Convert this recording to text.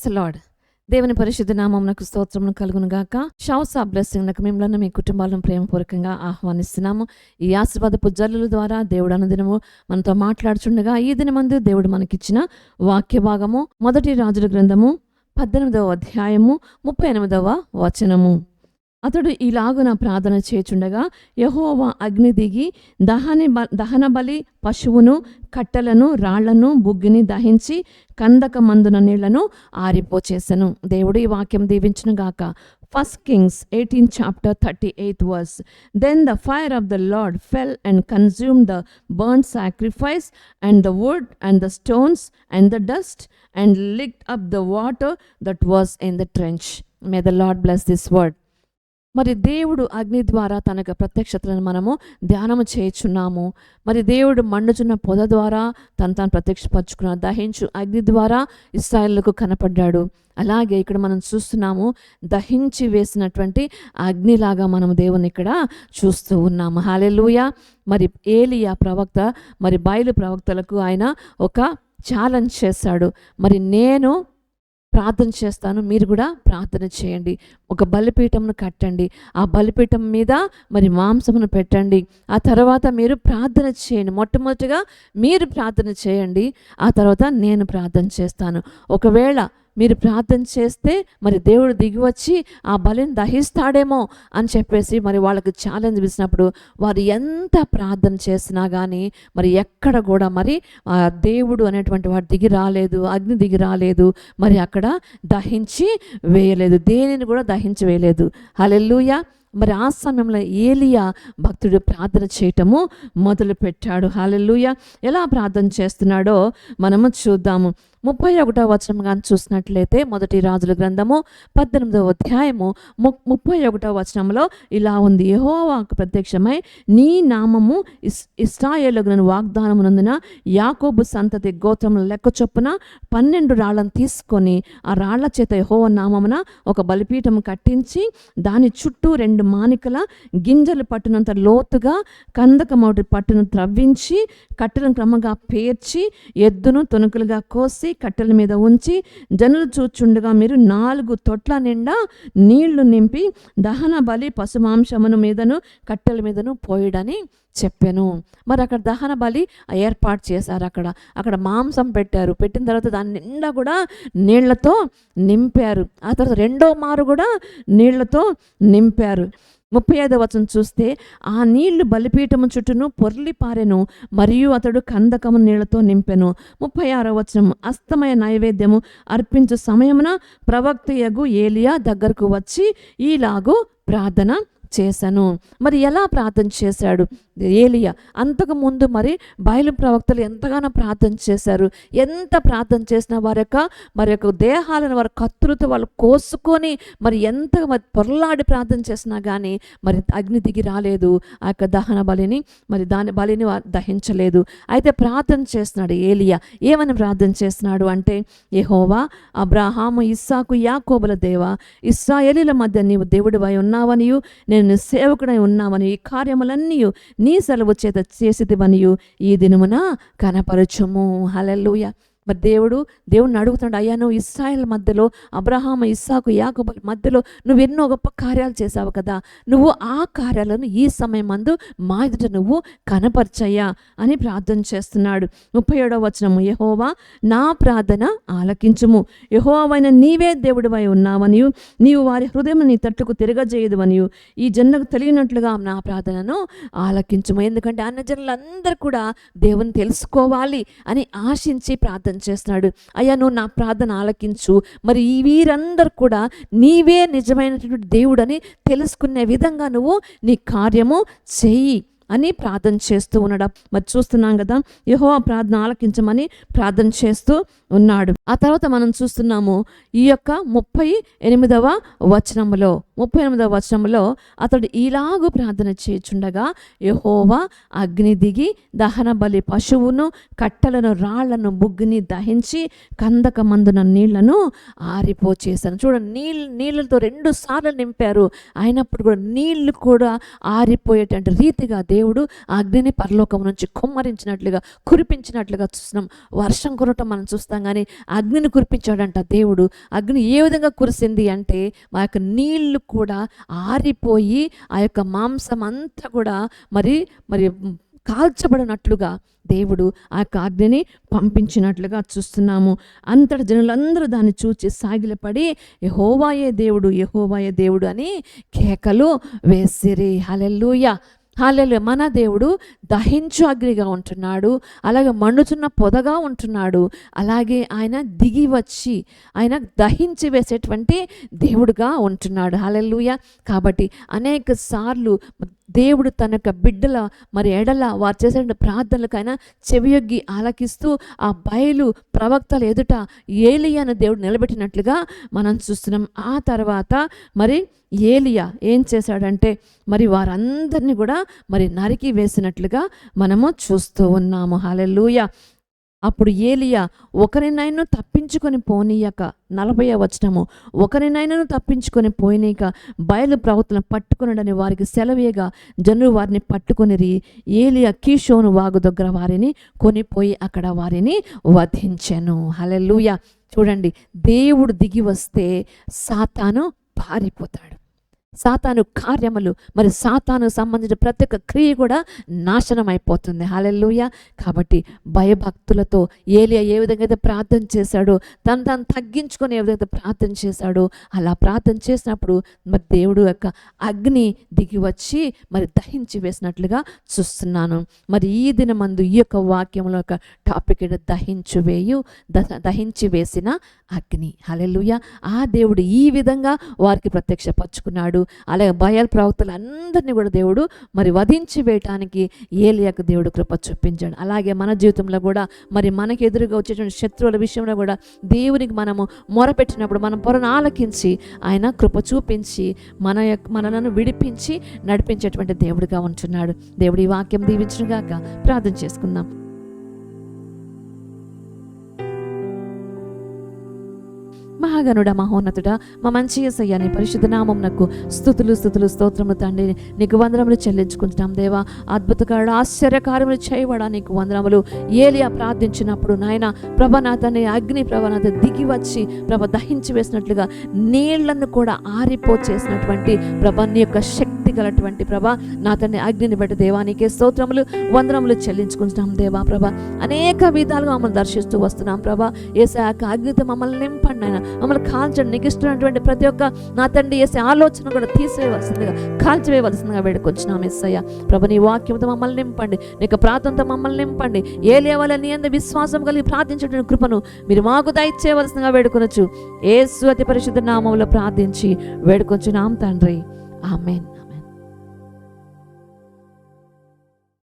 Price lord. దేవుని పరిశుద్ధ నామమునకు స్తోత్రమును కలుగును గాక. షౌస్ ఆ బ్లెస్సింగ్లకు మిమ్మల్ని మీ కుటుంబాలను ప్రేమపూర్వకంగా ఆహ్వానిస్తున్నాము. ఈ ఆశీర్వాదపు జల్లుల ద్వారా దేవుడు అనుదినము మనతో మాట్లాడుచుండగా ఈ దినమందు దేవుడు మనకిచ్చిన వాక్య భాగము మొదటి రాజుల గ్రంథము పద్దెనిమిదవ అధ్యాయము ముప్పై ఎనిమిదవ వచనము. అతడు ఇలాగున ప్రార్థన చేచుండగా యహోవా అగ్ని దిగి దహని బ దహన బలి పశువును కట్టెలను రాళ్ళను బుగ్గిని దహించి కందక మందున నీళ్ళను ఆరిపోచేశాను దేవుడు ఈ వాక్యం దీవించిన గాక. First Kings eighteen chapter thirty eighth verse then the fire of the Lord fell and consume the burn sacrifice and the wood and the stones and the dust and lick up the water that was in the trench may the Lord bless this word మరి దేవుడు అగ్ని ద్వారా తనకు ప్రత్యక్షతలను మనము ధ్యానము చేయుచున్నాము. మరి దేవుడు మండుచున్న పొద ద్వారా తను తాను ప్రత్యక్షపరచుకున్న దహించు అగ్ని ద్వారా ఇస్రాయిల్కు కనపడ్డాడు. అలాగే ఇక్కడ మనం చూస్తున్నాము దహించి వేసినటువంటి అగ్నిలాగా మనం దేవుని ఇక్కడ చూస్తూ ఉన్నాము. హాలెలూయ మరి ఏలియా ప్రవక్త మరి బయలు ప్రవక్తలకు ఆయన ఒక ఛాలెంజ్ చేశాడు. మరి నేను ప్రార్థన చేస్తాను మీరు కూడా ప్రార్థన చేయండి. ఒక బలిపీఠంను కట్టండి. ఆ బలిపీఠం మీద మరి మాంసమును పెట్టండి. ఆ తర్వాత మీరు ప్రార్థన చేయండి. మొట్టమొదటిగా మీరు ప్రార్థన చేయండి. ఆ తర్వాత నేను ప్రార్థన చేస్తాను. ఒకవేళ మీరు ప్రార్థన చేస్తే మరి దేవుడు దిగి వచ్చి ఆ బలిని దహిస్తాడేమో అని చెప్పేసి మరి వాళ్ళకి ఛాలెంజ్ ఇచ్చినప్పుడు వారు ఎంత ప్రార్థన చేసినా కానీ మరి ఎక్కడ కూడా మరి ఆ దేవుడు అనేటువంటి వాడు దిగి రాలేదు అగ్ని దిగి రాలేదు మరి అక్కడ దహించి వేయలేదు దేనిని కూడా దహించి వేయలేదు. హలెల్లుయా! మరి ఆ సమయంలో ఏలియా భక్తుడు ప్రార్థన చేయటము మొదలు పెట్టాడు హాలెల్లుయ! ఎలా ప్రార్థన చేస్తున్నాడో మనము చూద్దాము. ముప్పై ఒకటో వచనం కానీ చూసినట్లయితే మొదటి రాజుల గ్రంథము పద్దెనిమిదవ అధ్యాయము ము ముప్పై ఒకటో వచనంలో ఇలా ఉంది. యహోవాకు ప్రత్యక్షమై నీ నామము ఇస్ ఇస్రాయేలుగులను వాగ్దానమునందున యాకోబు సంతతి గోత్రముల లెక్క చొప్పున పన్నెండు రాళ్ళను తీసుకొని ఆ రాళ్ళ చేత యహోవ నామమున ఒక బలిపీఠం కట్టించి దాని చుట్టూ రెండు మానికల గింజలు పట్టునంత లోతుగా కందకమౌటి పట్టును త్రవ్వించి కట్టెలను క్రమంగా పేర్చి ఎద్దును తుణుకులుగా కోసి కట్టెల మీద ఉంచి జనులు చూచుండగా మీరు నాలుగు తొట్ల నిండా నీళ్ళు నింపి దహన బలి పశుమాంసమును మీదను కట్టెల మీదను పోయడని చెప్పాను. మరి అక్కడ దహన బలి ఏర్పాటు చేశారు అక్కడ. అక్కడ మాంసం పెట్టారు. పెట్టిన తర్వాత దాని నిండా కూడా నీళ్ళతో నింపారు. ఆ తర్వాత రెండో మారు కూడా నీళ్ళతో నింపారు. ముప్పై ఐదవ వచనం చూస్తే ఆ నీళ్ళు బలిపీఠము చుట్టూను పొర్లి పారెను మరియు అతడు కందకము నీళ్ళతో నింపెను. ముప్పై ఆరో వచనం అస్తమయ నైవేద్యము అర్పించు సమయమున ప్రవక్త యగు ఏలియా దగ్గరకు వచ్చి ఈలాగు ప్రార్థన చేశాను మరి ఎలా ప్రార్థన చేశాడు? ఏలియా అంతకు ముందు మరి బయలు ప్రవక్తలు ఎంతగానో ప్రార్థన చేశారు. ఎంత ప్రార్థన చేసినా వారి యొక్క మరి యొక్క దేహాలను వారి కత్తులతో వాళ్ళు కోసుకొని మరి ఎంత మరి పొరలాడి ప్రార్థన చేసినా కానీ మరి అగ్ని దిగి రాలేదు. ఆ యొక్క దహన బలిని మరి దాని బలిని దహించలేదు. అయితే ప్రార్థన చేస్తున్నాడు ఏలియా. ఏమని ప్రార్థన చేస్తున్నాడు అంటే ఏహోవా అబ్రాహాము ఇస్సాకు యాకోబుల దేవ ఇస్రాయేలీల మధ్య నీవు దేవుడివై ఉన్నావనియు నేను సేవకుడై ఉన్నావని ఈ కార్యములన్నీ నీ సెలవు చేత చేసేదివనియు ఈ దినమున కనపరచము. హలెల్లుయ. మరి దేవుడు దేవుడిని అడుగుతున్నాడు అయ్యా నువ్వు ఇస్రాయల్ మధ్యలో అబ్రహాము ఇస్సాకు యాకోబుల మధ్యలో నువ్వు ఎన్నో గొప్ప కార్యాలు చేశావు కదా. నువ్వు ఆ కార్యాలను ఈ సమయం మందు మా ఎదుట నువ్వు కనపరచయ్యా అని ప్రార్థన చేస్తున్నాడు. ముప్పై ఏడవ వచనము యహోవా నా ప్రార్థన ఆలకించుము. యహోవైన నీవే దేవుడివై ఉన్నావనియు. నీవు వారి హృదయం నీ తట్టుకు తిరగజేయదువనియు. ఈ జన్మకు తెలియనట్లుగా నా ప్రార్థనను ఆలకించుము. ఎందుకంటే అన్న జనులందరూ కూడా దేవుని తెలుసుకోవాలి అని ఆశించి ప్రార్థన చేస్తున్నాడు. అయ్యా నువ్వు నా ప్రార్థన ఆలకించు. మరి ఈ వీరందరూ కూడా నీవే నిజమైనటువంటి దేవుడని తెలుసుకునే విధంగా నువ్వు నీ కార్యము చెయ్యి అని ప్రార్థన చేస్తూ ఉన్నాడు. మరి చూస్తున్నాం కదా యహో ప్రార్థన ఆలకించమని ప్రార్థన చేస్తూ ఉన్నాడు. ఆ తర్వాత మనం చూస్తున్నాము ఈ యొక్క ముప్పై ఎనిమిదవ వచనములో ముప్పై ఎనిమిదవ వచనములో అతడు ఇలాగూ ప్రార్థన చేయుచుండగా యహోవా అగ్ని దిగి దహన బలి పశువును కట్టెలను రాళ్ళను బుగ్గిని దహించి కందక మందున నీళ్ళను ఆరిపోచేశాను. చూడండి నీళ్ళు నీళ్ళతో రెండు సార్లు నింపారు. అయినప్పుడు కూడా నీళ్ళు కూడా ఆరిపోయేటువంటి రీతిగా దేవుడు అగ్నిని పరలోకం నుంచి కుమ్మరించినట్లుగా కురిపించినట్లుగా చూస్తున్నాం. వర్షం కురటం మనం చూస్తాం కానీ అగ్నిని కురిపించాడంట దేవుడు. అగ్ని ఏ విధంగా కురిసింది అంటే మా యొక్క నీళ్ళు కూడా ఆరిపోయి ఆ యొక్క మాంసం అంతా కూడా మరి మరి కాల్చబడినట్లుగా దేవుడు ఆ యొక్క అగ్నిని పంపించినట్లుగా చూస్తున్నాము. అంతటి జనులందరూ దాన్ని చూచి సాగిలపడి యహోవాయే దేవుడు యహోవాయే దేవుడు అని కేకలు వేసిరి. హలెల్లుయ. హాలలు మన దేవుడు దహించు అగ్నిగా ఉంటున్నాడు అలాగే మండుచున్న పొదగా ఉంటున్నాడు అలాగే ఆయన దిగి వచ్చి ఆయన దహించి వేసేటువంటి దేవుడుగా ఉంటున్నాడు. హాలెల్లుయ కాబట్టి అనేక సార్లు దేవుడు తన యొక్క బిడ్డల మరి ఎడల వారు చేసే ప్రార్థనలకైనా చెవియొగ్గి ఆలకిస్తూ ఆ బయలు ప్రవక్తల ఎదుట ఏలియాను దేవుడు నిలబెట్టినట్లుగా మనం చూస్తున్నాం. ఆ తర్వాత మరి ఏలియా ఏం చేశాడంటే మరి వారందరినీ కూడా మరి నరికి వేసినట్లుగా మనము చూస్తూ ఉన్నాము. హాలెలూయ అప్పుడు ఏలియా ఒకరినైనా తప్పించుకొని పోనీయక. నలభై వచనము. ఒకరినైనాను తప్పించుకొని పోయినాక బయలు ప్రవర్తన పట్టుకునడని వారికి సెలవేగా జనులు వారిని పట్టుకొనిరి ఏలియా కీషోను వాగు దగ్గర వారిని కొనిపోయి అక్కడ వారిని వధించెను. హలెలుయ చూడండి దేవుడు దిగి వస్తే సాతాను పారిపోతాడు. సాతాను కార్యములు మరి సాతాను సంబంధించిన ప్రతి ఒక్క క్రియ కూడా నాశనం అయిపోతుంది హాలెల్లుయ. కాబట్టి భయభక్తులతో ఏలియా ఏ విధంగా అయితే ప్రార్థన చేశాడో తను తను తగ్గించుకొని ఏ విధంగా ప్రార్థన చేశాడో అలా ప్రార్థన చేసినప్పుడు మరి దేవుడు యొక్క అగ్ని దిగి వచ్చి మరి దహించి వేసినట్లుగా చూస్తున్నాను. మరి ఈ దినమందు ఈ యొక్క వాక్యంలో యొక్క టాపిక్ దహించు వేయు దహ దహించి వేసిన అగ్ని. హలెలుయ ఆ దేవుడు ఈ విధంగా వారికి ప్రత్యక్షపరుచుకున్నాడు. అలాగే బయల్ ప్రవక్తలు అందరినీ కూడా దేవుడు మరి వధించి వేయటానికి ఏలియాకు దేవుడు కృప చూపించాడు. అలాగే మన జీవితంలో కూడా మరి మనకి ఎదురుగా వచ్చేటువంటి శత్రువుల విషయంలో కూడా దేవునికి మనము మొరపెట్టినప్పుడు మనం పొరను ఆలకించి ఆయన కృప చూపించి మన యొక్క మనలను విడిపించి నడిపించేటువంటి దేవుడిగా ఉంటున్నాడు. దేవుడు ఈ వాక్యం దీవించుగాక ప్రార్థన చేసుకుందాం. మహాగనుడ మహోన్నతుడ మా మంచి యేసయ్య నీ పరిశుద్ధ నామమునకు స్థుతులు స్థుతులు స్తోత్రములు తండ్రి. నీకు వందనములు చెల్లించుకుంటున్నాం దేవా. అద్భుతకారుడు ఆశ్చర్యకార్యములు చేయబడా నీకు వందనములు. ఏలియా ప్రార్థించినప్పుడు నాయన ప్రభనాథని అగ్ని ప్రభనాథ దిగి వచ్చి ప్రభ దహించి వేసినట్లుగా నీళ్ళను కూడా ఆరిపో చేసినటువంటి ప్రభ నీ యొక్క శక్తి గలటువంటి ప్రభ నా తండ్రి అగ్నిని బట్టి దేవానికి స్తోత్రములు వందనములు చెల్లించుకుంటున్నాం దేవా ప్రభ. అనేక విధాలుగా మమ్మల్ని దర్శిస్తూ వస్తున్నాం ప్రభ. యొక్క అగ్నితో మమ్మల్ని నింపండి ఆయన మమ్మల్ని కాల్చండి నీకు ఇష్టమైనటువంటి ప్రతి ఒక్క నా తండ్రి ఏసే ఆలోచన కూడా తీసివేయవలసిందిగా కాల్చివేయవలసిందిగా వేడుకొచ్చినాం ఎస్సయ్య ప్రభ నీ వాక్యంతో మమ్మల్ని నింపండి నీకు ప్రార్థనతో మమ్మల్ని నింపండి. ఏ లేవాల నీ అంద విశ్వాసం కలిగి ప్రార్థించడం కృపను మీరు మాకు దయచేయవలసిందిగా వేడుకొనొచ్చు. ఏసు అతి పరిశుద్ధ నామంలో ప్రార్థించి వేడుకొచ్చున్నాం తండ్రి. ఆమెన్.